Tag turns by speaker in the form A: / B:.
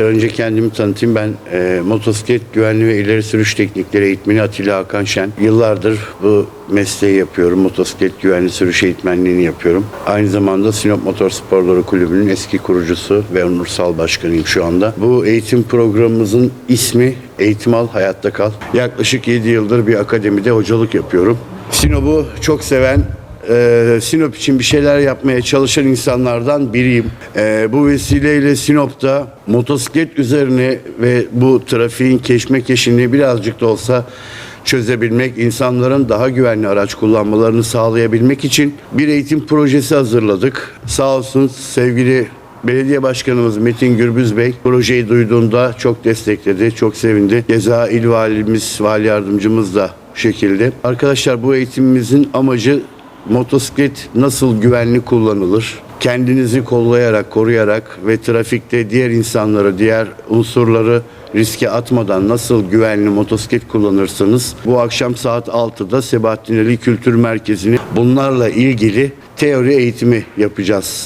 A: Önce kendimi tanıtayım. Ben e, motosiklet güvenliği ve ileri sürüş teknikleri eğitmeni Atilla Hakan. Yıllardır bu mesleği yapıyorum. Motosiklet güvenli sürüş eğitmenliğini yapıyorum. Aynı zamanda Sinop Motor Sporları Kulübü'nün eski kurucusu ve onursal başkanıyım şu anda. Bu eğitim programımızın ismi Eğitim Al Hayatta Kal. Yaklaşık 7 yıldır bir akademide hocalık yapıyorum. Sinop'u çok seven ee, Sinop için bir şeyler yapmaya çalışan insanlardan biriyim. Ee, bu vesileyle Sinop'ta motosiklet üzerine ve bu trafiğin keşmekeşini birazcık da olsa çözebilmek, insanların daha güvenli araç kullanmalarını sağlayabilmek için bir eğitim projesi hazırladık. Sağ olsun sevgili Belediye Başkanımız Metin Gürbüz Bey projeyi duyduğunda çok destekledi, çok sevindi. Ceza İl Valimiz, Vali Yardımcımız da bu şekilde. Arkadaşlar bu eğitimimizin amacı motosiklet nasıl güvenli kullanılır? Kendinizi kollayarak, koruyarak ve trafikte diğer insanları, diğer unsurları riske atmadan nasıl güvenli motosiklet kullanırsınız? Bu akşam saat 6'da Sebahattin Ali Kültür Merkezi'ni bunlarla ilgili teori eğitimi yapacağız.